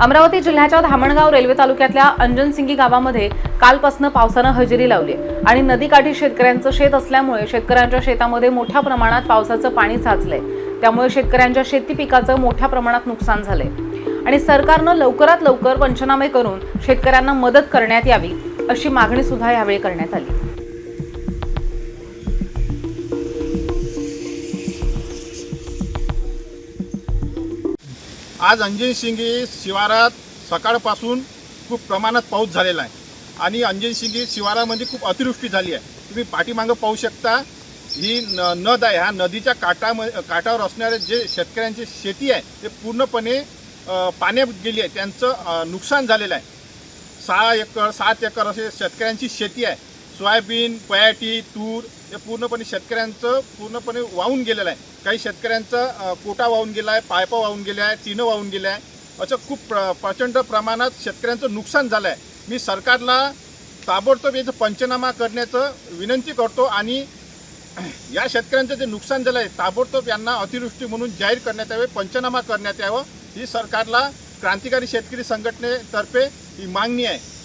अमरावती जिल्ह्याच्या धामणगाव रेल्वे तालुक्यातल्या अंजनसिंगी गावामध्ये कालपासनं पावसानं हजेरी लावली आहे. आणि नदीकाठी शेतकऱ्यांचं शेत असल्यामुळे शेतकऱ्यांच्या शेतामध्ये मोठ्या प्रमाणात पावसाचं पाणी साचलंय त्यामुळे शेतकऱ्यांच्या शेती पिकाचं मोठ्या प्रमाणात नुकसान झालंय आणि सरकारनं लवकरात लवकर पंचनामे करून शेतकऱ्यांना मदत करण्यात यावी अशी मागणी सुद्धा यावेळी करण्यात आली आज अंजन शिंगी शिवारात सकाळपासून खूप प्रमाणात पाऊस झालेला आहे. आणि अंजन शिंगी शिवारामध्ये खूप अतिवृष्टी झाली आहे. तुम्ही पाठीमागं पाहू शकता ही न नद आहे. ह्या नदीच्या काठामध्ये काठावर असणारे जे शेतकऱ्यांची शेती आहे ते पूर्णपणे पाण्यात गेली आहे. त्यांचं नुकसान झालेलं आहे. सहा एकर सात एकर असे शेतकऱ्यांची शेती आहे. सोयाबीन पयाटी तूर हे पूर्णपणे शेतकऱ्यांचं पूर्णपणे वाहून गेलेलं आहे. काही शेतकऱ्यांचं पोटा कोटा वाहून गेला आहे पायपा वाहून गेल्या आहे टिनं वाहून गेल्या आहे. असं खूप प्र प्रचंड प्रमाणात शेतकऱ्यांचं नुकसान झालं आहे मी सरकारला ताबडतोब याचं पंचनामा करण्याचं विनंती करतो आणि या शेतकऱ्यांचं जे नुकसान झालं आहे ताबडतोब यांना अतिवृष्टी म्हणून जाहीर करण्यात यावे पंचनामा करण्यात यावं. ही सरकारला क्रांतिकारी शेतकरी संघटनेतर्फे ही मागणी आहे.